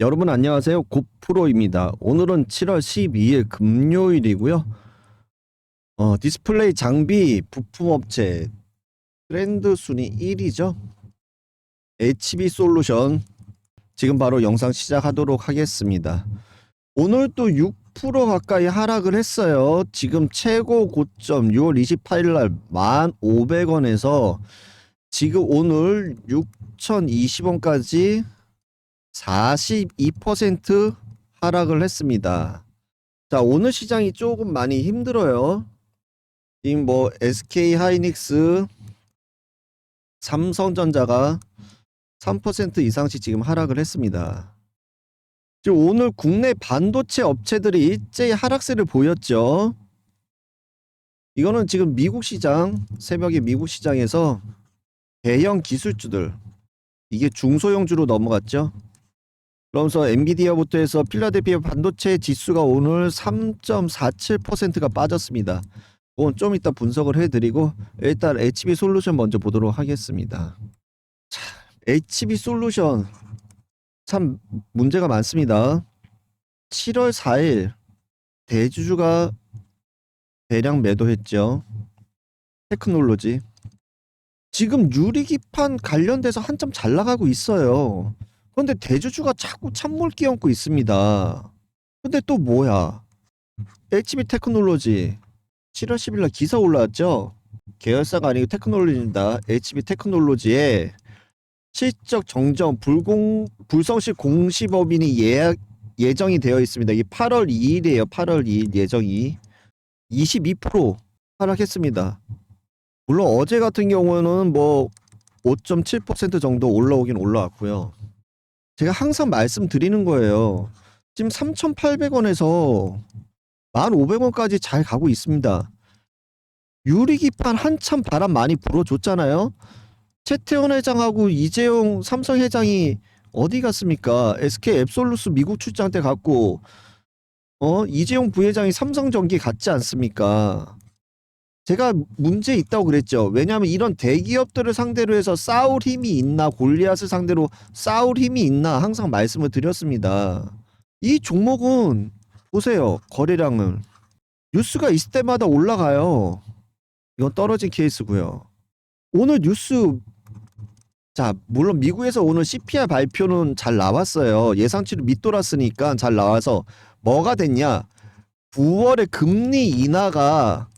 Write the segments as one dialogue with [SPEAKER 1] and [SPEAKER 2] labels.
[SPEAKER 1] 여러분 안녕하세요. 고프로입니다. 오늘은 7월 12일 금요일이고요. 어, 디스플레이 장비 부품업체 트렌드 순위 1위죠. HB 솔루션 지금 바로 영상 시작하도록 하겠습니다. 오늘 또 6% 가까이 하락을 했어요. 지금 최고 고점 6월 28일 날 1,500원에서 지금 오늘 6,020원까지 42% 하락을 했습니다. 자, 오늘 시장이 조금 많이 힘들어요. 지금 뭐 SK 하이닉스, 삼성전자가 3% 이상씩 지금 하락을 했습니다. 지금 오늘 국내 반도체 업체들이 일제히 하락세를 보였죠. 이거는 지금 미국 시장, 새벽에 미국 시장에서 대형 기술주들, 이게 중소형주로 넘어갔죠. 그러면서 엔비디아부터 해서 필라델피아 반도체 지수가 오늘 3.47%가 빠졌습니다. 그건 좀 이따 분석을 해드리고 일단 HB 솔루션 먼저 보도록 하겠습니다. 자, HB 솔루션 참 문제가 많습니다. 7월 4일 대주주가 대량 매도했죠. 테크놀로지. 지금 유리기판 관련돼서 한참 잘 나가고 있어요. 그런데 대주주가 자꾸 찬물 끼얹고 있습니다. 근데 또 뭐야? HB 테크놀로지 7월 10일 날 기사 올라왔죠? 계열사가 아니고 테크놀로지입니다. HB 테크놀로지에 실적 정정 불공 불성실 공시법인이 예약 예정이 되어 있습니다. 이게 8월 2일이에요. 8월 2일 예정이 22% 하락했습니다. 물론 어제 같은 경우는 뭐 5.7% 정도 올라오긴 올라왔고요. 제가 항상 말씀드리는 거예요. 지금 3,800원에서 1,500원까지 잘 가고 있습니다. 유리기판 한참 바람 많이 불어줬잖아요. 최태원 회장하고 이재용 삼성 회장이 어디 갔습니까? SK 앱솔루스 미국 출장 때 갔고, 어 이재용 부회장이 삼성전기 갔지 않습니까? 제가 문제 있다고 그랬죠. 왜냐하면 이런 대기업들을 상대로 해서 싸울 힘이 있나, 골리앗을 상대로 싸울 힘이 있나 항상 말씀을 드렸습니다. 이 종목은 보세요. 거래량을. 뉴스가 있을 때마다 올라가요. 이건 떨어진 케이스고요. 오늘 뉴스 자, 물론 미국에서 오늘 CPI 발표는 잘 나왔어요. 예상치를 밑돌았으니까 잘 나와서 뭐가 됐냐? 9월에 금리 인하가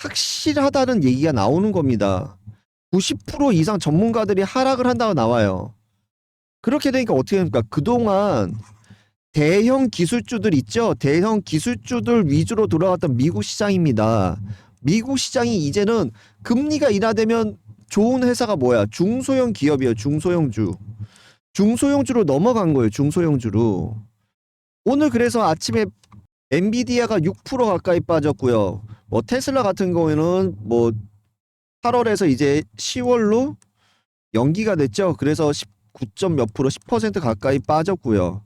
[SPEAKER 1] 확실하다는 얘기가 나오는 겁니다. 90% 이상 전문가들이 하락을 한다고 나와요. 그렇게 되니까 어떻게 됩니까? 그동안 대형 기술주들 있죠? 대형 기술주들 위주로 돌아갔던 미국 시장입니다. 미국 시장이 이제는 금리가 인하되면 좋은 회사가 뭐야? 중소형 기업이에요. 중소형주. 중소형주로 넘어간 거예요. 중소형주로. 오늘 그래서 아침에 엔비디아가 6% 가까이 빠졌고요. 뭐 테슬라 같은 경우에는 뭐 8월에서 이제 10월로 연기가 됐죠. 그래서 19. 몇 프로 10% 가까이 빠졌고요.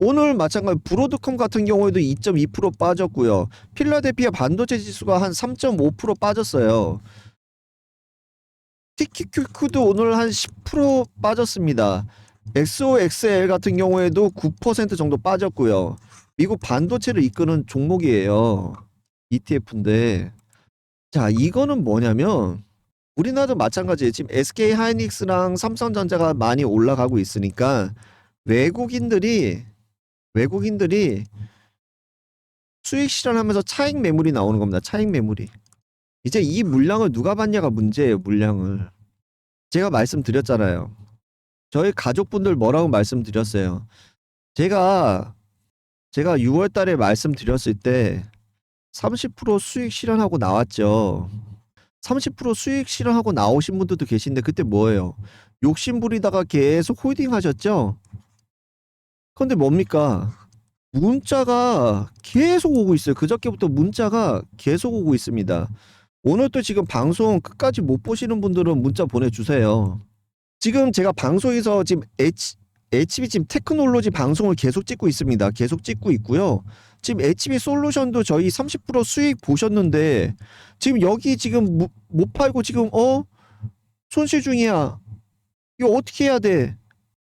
[SPEAKER 1] 오늘 마찬가지 브로드컴 같은 경우에도 2.2% 빠졌고요. 필라델피아 반도체 지수가 한 3.5% 빠졌어요. TQQ도 오늘 한 10% 빠졌습니다. XOXL 같은 경우에도 9% 정도 빠졌고요. 미국 반도체를 이끄는 종목이에요. ETF인데. 자, 이거는 뭐냐면 우리나라도 마찬가지예요. 지금 SK 하이닉스랑 삼성전자가 많이 올라가고 있으니까 외국인들이 외국인들이 수익 실현하면서 차익 매물이 나오는 겁니다. 차익 매물이. 이제 이 물량을 누가 받냐가 문제예요. 물량을. 제가 말씀드렸잖아요. 저희 가족분들 뭐라고 말씀드렸어요. 제가 제가 6월 달에 말씀드렸을 때 30% 수익 실현하고 나왔죠. 30% 수익 실현하고 나오신 분들도 계신데 그때 뭐예요? 욕심 부리다가 계속 홀딩 하셨죠? 근데 뭡니까? 문자가 계속 오고 있어요. 그저께부터 문자가 계속 오고 있습니다. 오늘 또 지금 방송 끝까지 못 보시는 분들은 문자 보내주세요. 지금 제가 방송에서 지금 H, HB 지금 테크놀로지 방송을 계속 찍고 있습니다. 계속 찍고 있고요. 지금 HB 솔루션도 저희 30% 수익 보셨는데 지금 여기 지금 무- 못 팔고 지금 어 손실 중이야. 이거 어떻게 해야 돼?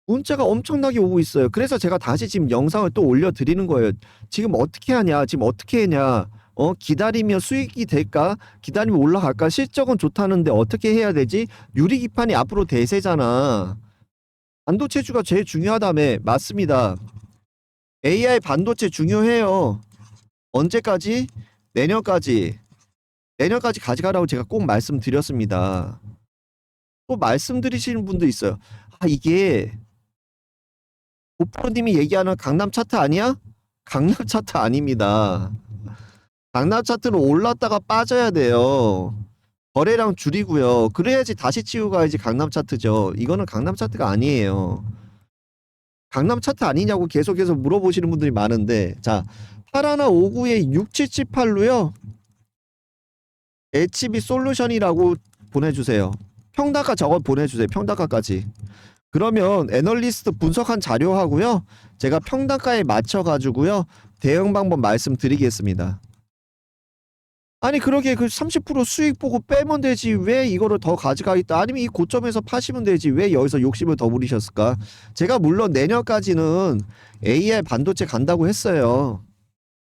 [SPEAKER 1] 문자가 엄청나게 오고 있어요. 그래서 제가 다시 지금 영상을 또 올려드리는 거예요. 지금 어떻게 하냐? 지금 어떻게 했냐? 어, 기다리면 수익이 될까? 기다리면 올라갈까? 실적은 좋다는데 어떻게 해야 되지? 유리기판이 앞으로 대세잖아. 반도체주가 제일 중요하다며. 맞습니다. AI 반도체 중요해요. 언제까지? 내년까지. 내년까지 가져가라고 제가 꼭 말씀드렸습니다. 또 말씀드리시는 분도 있어요. 아, 이게 오프로님이 얘기하는 강남 차트 아니야? 강남 차트 아닙니다. 강남 차트는 올랐다가 빠져야 돼요. 거래량 줄이고요. 그래야지 다시 치고 가야지 강남 차트죠. 이거는 강남 차트가 아니에요. 강남 차트 아니냐고 계속해서 물어보시는 분들이 많은데 자 8159에 6778로요. HB 솔루션이라고 보내주세요. 평단가 저거 보내주세요. 평단가까지. 그러면 애널리스트 분석한 자료하고요. 제가 평단가에 맞춰 가지고요. 대응 방법 말씀드리겠습니다. 아니 그러게 그 30% 수익 보고 빼면 되지. 왜 이거를 더 가져가겠다. 아니면 이 고점에서 파시면 되지. 왜 여기서 욕심을 더 부리셨을까? 제가 물론 내년까지는 AI 반도체 간다고 했어요.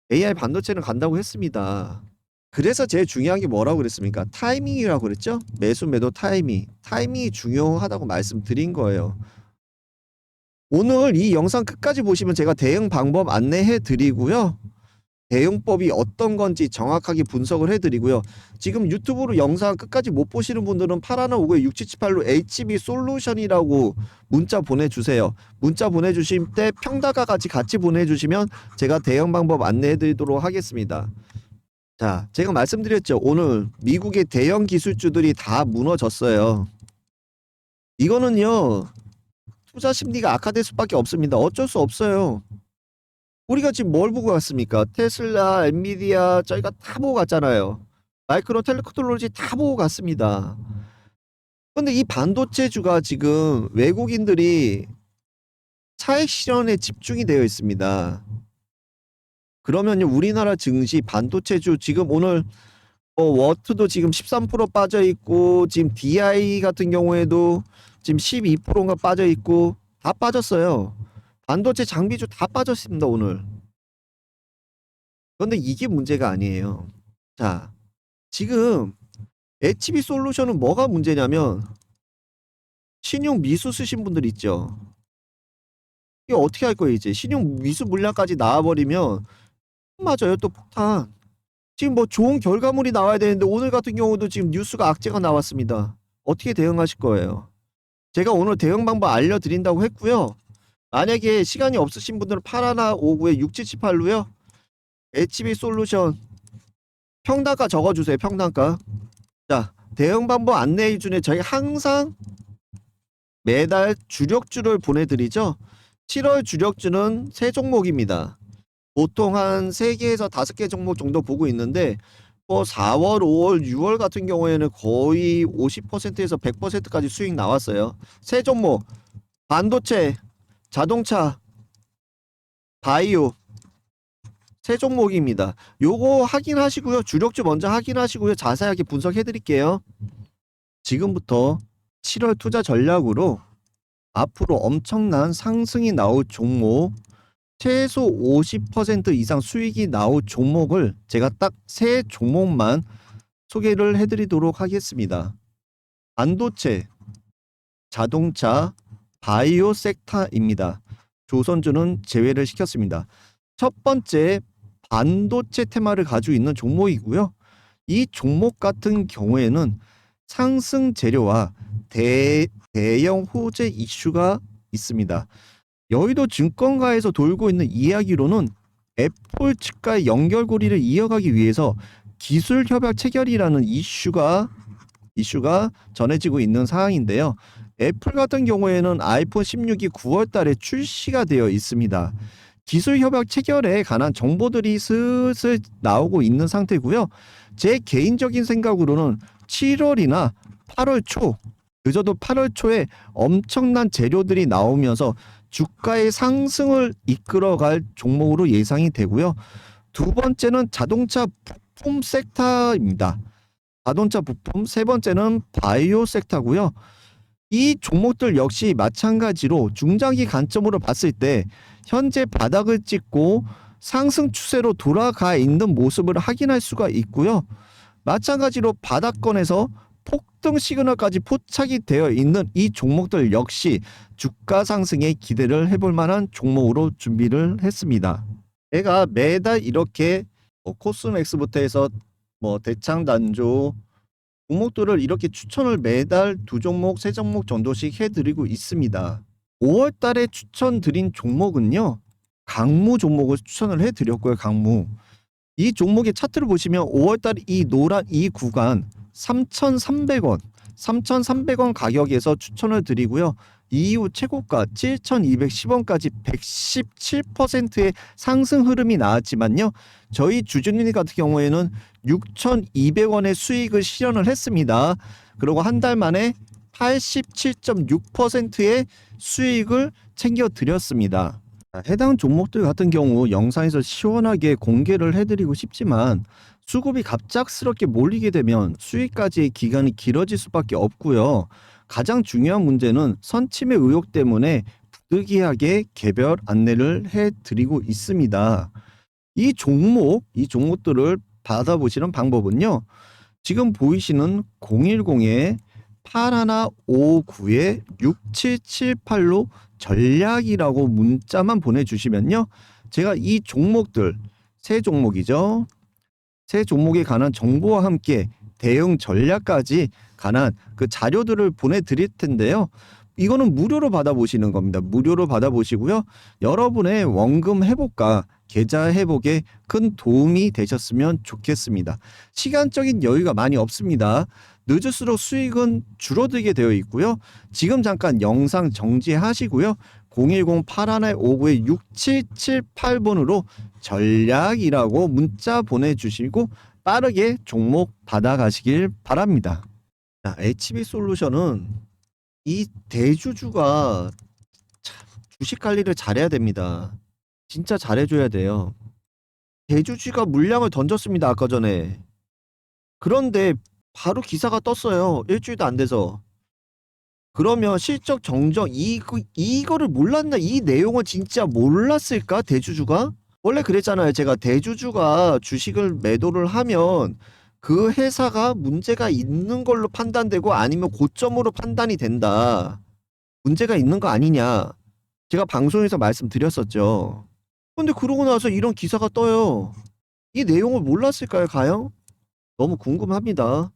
[SPEAKER 1] AI 반도체는 간다고 했습니다. 그래서 제일 중요한 게 뭐라고 그랬습니까? 타이밍이라고 그랬죠? 매수 매도 타이밍. 타이밍이 중요하다고 말씀드린 거예요. 오늘 이 영상 끝까지 보시면 제가 대응 방법 안내해 드리고요 대응법이 어떤 건지 정확하게 분석을 해드리고요. 지금 유튜브로 영상 끝까지 못 보시는 분들은 8159에 6778로 HB 솔루션이라고 문자 보내주세요. 문자 보내주실 때 평다가 같이 같이 보내주시면 제가 대응 방법 안내해드리도록 하겠습니다. 자, 제가 말씀드렸죠. 오늘 미국의 대형 기술주들이 다 무너졌어요. 이거는요. 투자 심리가 악화될 수밖에 없습니다. 어쩔 수 없어요. 우리가 지금 뭘 보고 갔습니까? 테슬라, 엔비디아 저희가 다 보고 갔잖아요. 마이크로 텔레크놀로지 다 보고 갔습니다. 근데 이 반도체주가 지금 외국인들이 차익 실현에 집중이 되어 있습니다. 그러면요, 우리나라 증시 반도체주 지금 오늘 어, 워트도 지금 13% 빠져 있고 지금 DI 같은 경우에도 지금 12%가 빠져 있고 다 빠졌어요. 반도체 장비주 다 빠졌습니다, 오늘. 그런데 이게 문제가 아니에요. 자, 지금 HB 솔루션은 뭐가 문제냐면 신용 미수 쓰신 분들 있죠. 이거 어떻게 할 거예요, 이제? 신용 미수 물량까지 나와버리면 맞아요, 또 폭탄. 지금 뭐 좋은 결과물이 나와야 되는데 오늘 같은 경우도 지금 뉴스가 악재가 나왔습니다. 어떻게 대응하실 거예요? 제가 오늘 대응 방법 알려드린다고 했고요. 만약에 시간이 없으신 분들은 8159에 6778로요. HB 솔루션 평단가 적어주세요. 평단가. 자, 대응 방법 안내 중에 저희 항상 매달 주력주를 보내드리죠. 7월 주력주는 세 종목입니다. 보통 한 3개에서 5개 종목 정도 보고 있는데 뭐 4월, 5월, 6월 같은 경우에는 거의 50%에서 100%까지 수익 나왔어요. 세 종목 반도체, 자동차, 바이오 세 종목입니다. 요거 확인하시고요. 주력주 먼저 확인하시고요. 자세하게 분석해 드릴게요. 지금부터 7월 투자 전략으로 앞으로 엄청난 상승이 나올 종목 최소 50% 이상 수익이 나올 종목을 제가 딱 세 종목만 소개를 해드리도록 하겠습니다. 반도체, 자동차, 바이오 섹터입니다. 조선주는 제외를 시켰습니다. 첫 번째 반도체 테마를 가지고 있는 종목이고요. 이 종목 같은 경우에는 상승 재료와 대, 대형 호재 이슈가 있습니다. 여의도 증권가에서 돌고 있는 이야기로는 애플 측과의 연결고리를 이어가기 위해서 기술 협약 체결이라는 이슈가 이슈가 전해지고 있는 상황인데요. 애플 같은 경우에는 아이폰 16이 9월 달에 출시가 되어 있습니다. 기술 협약 체결에 관한 정보들이 슬슬 나오고 있는 상태고요. 제 개인적인 생각으로는 7월이나 8월 초, 늦어도 8월 초에 엄청난 재료들이 나오면서 주가의 상승을 이끌어갈 종목으로 예상이 되고요. 두 번째는 자동차 부품 섹터입니다. 자동차 부품 세 번째는 바이오 섹터고요. 이 종목들 역시 마찬가지로 중장기 관점으로 봤을 때 현재 바닥을 찍고 상승 추세로 돌아가 있는 모습을 확인할 수가 있고요. 마찬가지로 바닥권에서 폭등 시그널까지 포착이 되어 있는 이 종목들 역시 주가 상승에 기대를 해볼 만한 종목으로 준비를 했습니다. 제가 매달 이렇게 뭐 코스맥스부터 해서 뭐 대창 단조 종목들을 이렇게 추천을 매달 두 종목, 세 종목 정도씩 해드리고 있습니다. 5월 달에 추천드린 종목은요. 강무 종목을 추천을 해드렸고요. 강무. 이 종목의 차트를 보시면 5월 달이 노란 이 구간 3,300원, 3,300원 가격에서 추천을 드리고요. 이후 최고가 7,210원까지 117%의 상승 흐름이 나왔지만요. 저희 주주님 같은 경우에는 6,200원의 수익을 실현을 했습니다. 그리고 한 달 만에 87.6%의 수익을 챙겨 드렸습니다. 해당 종목들 같은 경우 영상에서 시원하게 공개를 해드리고 싶지만 수급이 갑작스럽게 몰리게 되면 수익까지의 기간이 길어질 수밖에 없고요. 가장 중요한 문제는 선침의 의혹 때문에 부득이하게 개별 안내를 해드리고 있습니다. 이 종목, 이 종목들을 받아보시는 방법은요. 지금 보이시는 010에 8159에 6778로 전략이라고 문자만 보내주시면요. 제가 이 종목들, 세 종목이죠. 세 종목에 관한 정보와 함께 대응 전략까지 관한 그 자료들을 보내드릴 텐데요. 이거는 무료로 받아보시는 겁니다. 무료로 받아보시고요. 여러분의 원금 회복과 계좌 회복에 큰 도움이 되셨으면 좋겠습니다. 시간적인 여유가 많이 없습니다. 늦을수록 수익은 줄어들게 되어 있고요. 지금 잠깐 영상 정지하시고요. 010-8159-6778번으로 전략이라고 문자 보내주시고 빠르게 종목 받아가시길 바랍니다. 자, HB 솔루션은 이 대주주가 참 주식 관리를 잘해야 됩니다. 진짜 잘해줘야 돼요. 대주주가 물량을 던졌습니다. 아까 전에. 그런데 바로 기사가 떴어요. 일주일도 안 돼서. 그러면 실적 정정 이거 이거를 몰랐나? 이 내용을 진짜 몰랐을까? 대주주가? 원래 그랬잖아요. 제가 대주주가 주식을 매도를 하면 그 회사가 문제가 있는 걸로 판단되고 아니면 고점으로 판단이 된다. 문제가 있는 거 아니냐. 제가 방송에서 말씀드렸었죠. 근데 그러고 나서 이런 기사가 떠요. 이 내용을 몰랐을까요, 가요? 너무 궁금합니다.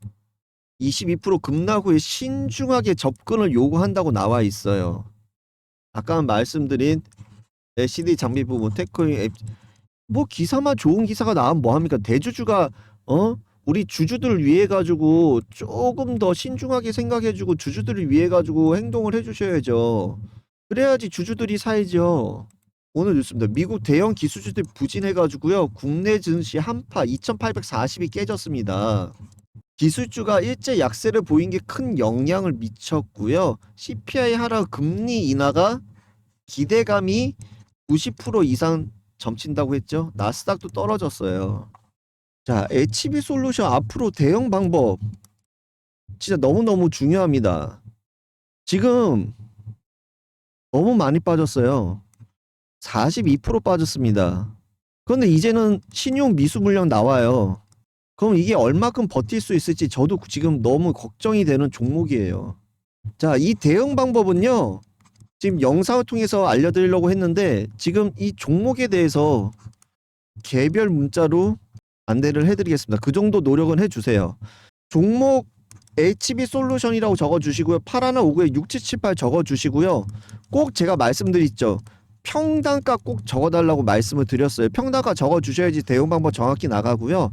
[SPEAKER 1] 22% 급락 후에 신중하게 접근을 요구한다고 나와 있어요. 아까 말씀드린 LCD 장비 부분 테크인 앱, 뭐 기사만 좋은 기사가 나오면 뭐 합니까? 대주주가 어 우리 주주들을 위해 가지고 조금 더 신중하게 생각해주고 주주들을 위해 가지고 행동을 해주셔야죠. 그래야지 주주들이 사야죠. 오늘 뉴스입니다. 미국 대형 기술주들 부진해가지고요. 국내 증시 한파 2,840이 깨졌습니다. 기술주가 일제 약세를 보인 게 큰 영향을 미쳤고요. CPI 하락 금리 인하가 기대감이 90% 이상 점친다고 했죠. 나스닥도 떨어졌어요. 자, HB 솔루션 앞으로 대응 방법 진짜 너무너무 중요합니다. 지금 너무 많이 빠졌어요. 42% 빠졌습니다. 그런데 이제는 신용 미수 물량 나와요. 그럼 이게 얼마큼 버틸 수 있을지 저도 지금 너무 걱정이 되는 종목이에요. 자, 이 대응 방법은요. 지금 영상을 통해서 알려드리려고 했는데 지금 이 종목에 대해서 개별 문자로 안내를 해드리겠습니다. 그 정도 노력은 해주세요. 종목 HB 솔루션이라고 적어주시고요. 8159에 6778 적어주시고요. 꼭 제가 말씀드렸죠. 평단가 꼭 적어달라고 말씀을 드렸어요. 평단가 적어주셔야지 대응 방법 정확히 나가고요.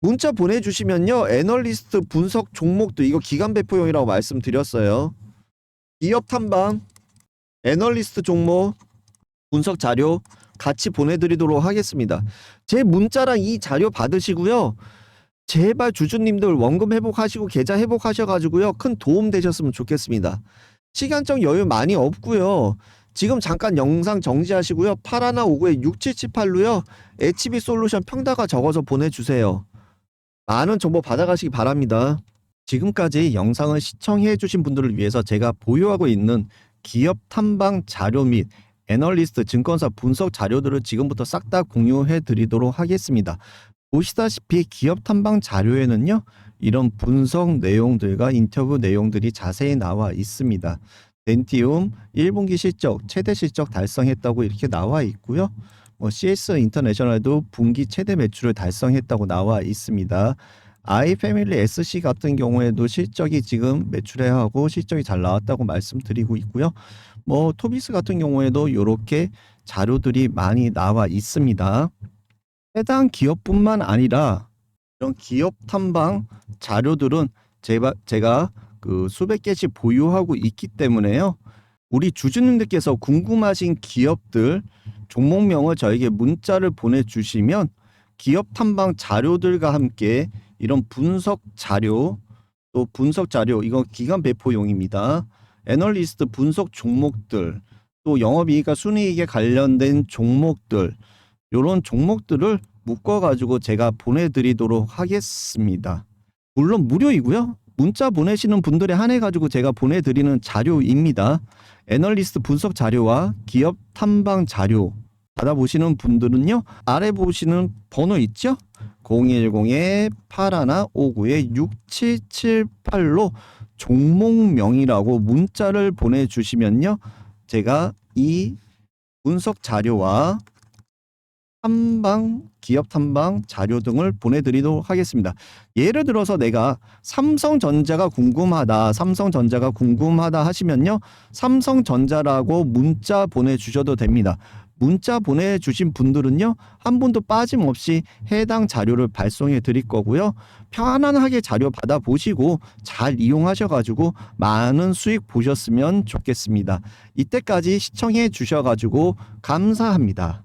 [SPEAKER 1] 문자 보내주시면요. 애널리스트 분석 종목도 이거 기간 배포용이라고 말씀드렸어요. 기업 탐방, 애널리스트 종목, 분석 자료 같이 보내드리도록 하겠습니다. 제 문자랑 이 자료 받으시고요. 제발 주주님들 원금 회복하시고 계좌 회복하셔가지고요. 큰 도움 되셨으면 좋겠습니다. 시간적 여유 많이 없고요. 지금 잠깐 영상 정지하시고요. 8159에 6778로요. HB 솔루션 평다가 적어서 보내주세요. 많은 정보 받아가시기 바랍니다. 지금까지 영상을 시청해 주신 분들을 위해서 제가 보유하고 있는 기업 탐방 자료 및 애널리스트 증권사 분석 자료들을 지금부터 싹 다 공유해 드리도록 하겠습니다. 보시다시피 기업 탐방 자료에는요. 이런 분석 내용들과 인터뷰 내용들이 자세히 나와 있습니다. 덴티움 1분기 실적 최대 실적 달성했다고 이렇게 나와 있고요. 뭐 CS 인터내셔널도 분기 최대 매출을 달성했다고 나와 있습니다. 아이패밀리 SC 같은 경우에도 실적이 지금 매출액하고 실적이 잘 나왔다고 말씀드리고 있고요. 뭐 토비스 같은 경우에도 이렇게 자료들이 많이 나와 있습니다. 해당 기업뿐만 아니라 이런 기업 탐방 자료들은 제가, 제가 그 수백 개씩 보유하고 있기 때문에요. 우리 주주님들께서 궁금하신 기업들 종목명을 저에게 문자를 보내주시면 기업 탐방 자료들과 함께 이런 분석 자료 또 분석 자료 이거 기간 배포용입니다. 애널리스트 분석 종목들 또 영업이익과 순이익에 관련된 종목들 이런 종목들을 묶어 가지고 제가 보내드리도록 하겠습니다. 물론 무료이고요. 문자 보내시는 분들에 한해 가지고 제가 보내드리는 자료입니다. 애널리스트 분석 자료와 기업 탐방 자료 받아보시는 분들은요 아래 보시는 번호 있죠? 010-8159-6778로 종목명이라고 문자를 보내주시면요 제가 이 분석 자료와 탐방 기업 탐방 자료 등을 보내드리도록 하겠습니다. 예를 들어서 내가 삼성전자가 궁금하다, 삼성전자가 궁금하다 하시면요, 삼성전자라고 문자 보내주셔도 됩니다. 문자 보내주신 분들은요, 한 분도 빠짐없이 해당 자료를 발송해 드릴 거고요. 편안하게 자료 받아보시고 잘 이용하셔가지고 많은 수익 보셨으면 좋겠습니다. 이때까지 시청해 주셔가지고 감사합니다.